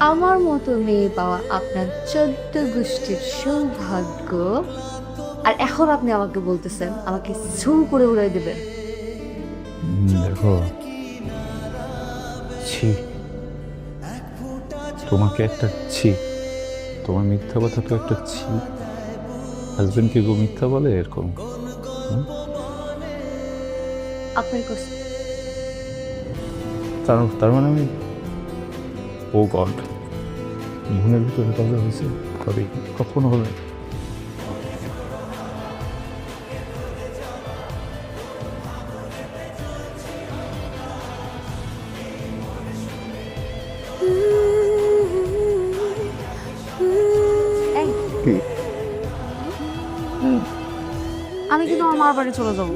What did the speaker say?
আমার মতো মেয়ে পাওয়া আপনার চোদ্দ গোষ্ঠীর সৌভাগ্য। আর এখন আপনি আমাকে বলতেছেন আমাকে ছু করে উড়াই দেবেন। দেখো ছি। তোমাকে একটা ছি। তোমার মিথ্যা কথা তো একটা ছি। হাজবেন্ডকে গো মিথ্যা বলে এরকম? আপনার তার তার মানে আমি ও গড। মনের ভিতরে কবে হয়েছে? কবে কখনো হবে আমি কিন্তু আমার মার বাড়ি চলে যাব।